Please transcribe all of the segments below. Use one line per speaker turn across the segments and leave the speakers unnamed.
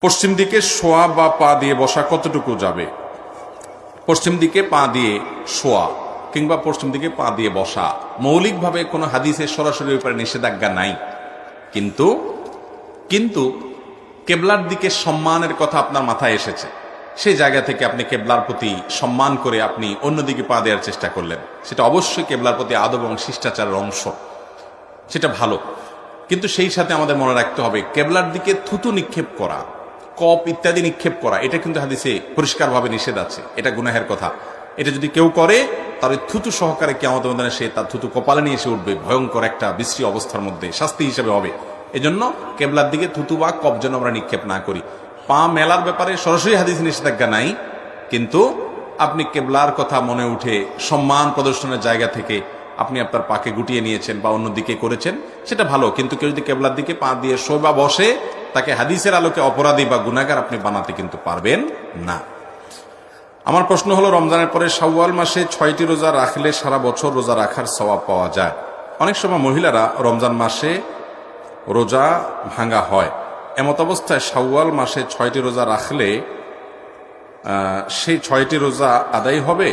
পশ্চিম দিকে শোয়া বা পা দিয়ে বসা কতটুকু যাবে? পশ্চিম দিকে পা দিয়ে শোয়া কিংবা পশ্চিম দিকে পা দিয়ে বসা। মৌলিকভাবে কোনো হাদিসের সরাসরি উপরে নিষেধাজ্ঞা নাই। কিন্তু কিন্তু কেবলার দিকে সম্মানের কথা আপনার মাথায় এসেছে। সেই জায়গা থেকে আপনি কেবলার প্রতি সম্মান করে আপনি অন্যদিকে পা দেওয়ার চেষ্টা করলেন। সেটা অবশ্যই কেবলার প্রতি আদব এবং শিষ্টাচারের অংশ। সেটা ভালো। কিন্তু সেই সাথে আমাদের মনে রাখতে হবে, কেবলার দিকে থুতু নিক্ষেপ করা। কপ ইত্যাদি নিক্ষেপ করা, এটা কিন্তু হাদিসে পরিষ্কারভাবে নিষেধ আছে। এটা গুনাহের কথা। এটা যদি কেউ করে, তার থুতু সহকারে কেমন সে তার থুতু কপালে নিয়ে এসে উঠবে। ভয়ঙ্কর একটা বিশ্রী অবস্থার মধ্যে, শাস্তি হিসেবে হবে। এজন্য কেবলার দিকে থুতু বা কপ যেন আমরা নিক্ষেপ না করি। পা মেলার ব্যাপারে সরাসরি হাদিস নিষেধাজ্ঞা নাই, কিন্তু আপনি কেবলার কথা মনে উঠে সম্মান প্রদর্শনের জায়গা থেকে আপনি আপনার পাকে গুটিয়ে নিয়েছেন বা অন্যদিকে করেছেন, সেটা ভালো। কিন্তু কেউ যদি কেবলার দিকে পা দিয়ে শোয় বা বসে তাকে হাদিসের আলোকে অপরাধী বা গুনাগার আপনি বানাতে কিন্তু পারবেন না। আমার প্রশ্ন হলো, রমজানের পরে শাওয়াল মাসে ছয়টি রোজা রাখলে সারা বছর রোজা রাখার সওয়াব পাওয়া যায়? অনেক সময় মহিলারা রমজান মাসে রোজা ভাঙা হয়। এমত অবস্থায় শাওয়াল মাসে ছয়টি রোজা রাখলে সেই ছয়টি রোজা আদায় হবে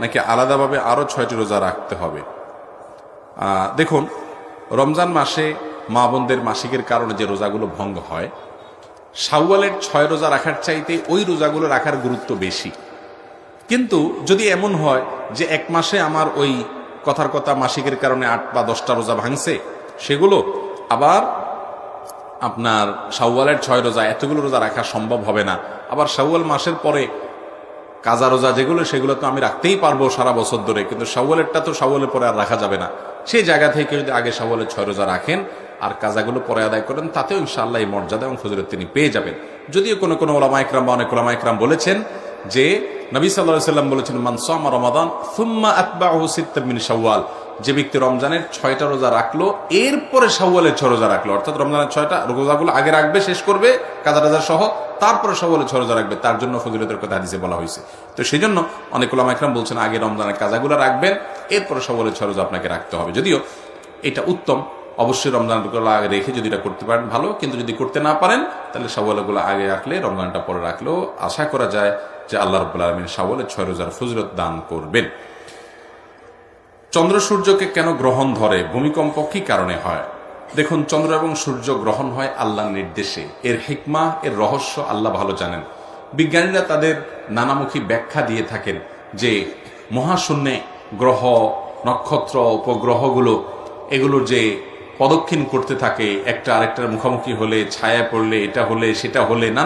নাকি আলাদাভাবে আরও ছয়টি রোজা রাখতে হবে? দেখুন, রমজান মাসে মা বোনদের মাসিকের কারণে যে রোজাগুলো ভঙ্গ হয়, শাওয়ালের ছয় রোজা রাখার চাইতে ওই রোজাগুলো রাখার গুরুত্ব বেশি। কিন্তু যদি এমন হয় যে এক মাসে আমার ওই কথার কথা মাসিকের কারণে আট বা দশটা রোজা ভাঙছে, সেগুলো আবার আপনার শাওয়ালের ছয় রোজা, এতগুলো রোজা রাখা সম্ভব হবে না। আবার শাওয়াল মাসের পরে কাজা রোজা যেগুলো, সেগুলো তো আমি রাখতেই পারব সারা বছর ধরে, কিন্তু শাওয়ালেরটা তো শাওয়ালের পরে আর রাখা যাবে না। সেই জায়গা থেকে যদি আগে শাওয়ালের ছয় রোজা রাখেন আর কাজাগুলো পরে আদায় করেন, তাতেও ইনশাআল্লাহ এই মর্যাদা এবং ফজরত তিনি পেয়ে যাবেন। যদিও কোনো কোনো ওলামা ইকরাম বা অনেক ওলামা ইকরাম বলেছেন যে, নবী সাল্লাহ সাল্লাম বলেছেন মানসামা রমাদান, সুম্মা সিত্তাম মিন শাওয়াল। যে ব্যক্তি রমজানের ছয়টা রোজা রাখল, এরপরে শাওয়ালের ছয় রোজা রাখল, অর্থাৎ রমজানের ছয়টা রোজাগুলো আগে রাখবে, শেষ করবে, কাজা রাজা সহ, তারপরে শাওয়ালের ছয় রোজা রাখবে, তার জন্য ফজিলতের কথা হাদিসে বলা হয়েছে। তো সেই জন্য অনেক ওলামা ইকরাম বলছেন, আগে রমজানের কাজাগুলো রাখবেন, এরপরে শাওয়ালের ছয় রোজা আপনাকে রাখতে হবে। যদিও এটা উত্তম অবশ্যই রমজানগুলো আগে রেখে যদি এটা করতে পারেন, ভালো। কিন্তু যদি করতে না পারেন, তাহলে শাওয়ালগুলো আগে রাখলে, রমজানটা পরে রাখলেও আশা করা যায় যে আল্লাহ রব্বুল আলমিন শাওয়ালের ছয় রোজার ফজরত দান করবেন। চন্দ্র সূর্যকে কেন গ্রহণ ধরে? ভূমিকম্প কি কারণে হয়? দেখুন, চন্দ্র এবং সূর্য গ্রহণ হয় আল্লাহর নির্দেশে। এর হিকমা, এর রহস্য আল্লাহ ভালো জানেন। বিজ্ঞানীরা তাদের নানামুখী ব্যাখ্যা দিয়ে থাকেন যে মহাশূন্যে গ্রহ, নক্ষত্র, উপগ্রহগুলো এগুলোর যে পদক্ষিণ করতে থাকে একটা আরেকটার মুখোমুখি হলে ছায়া পড়লে এটা হলে সেটা হলে না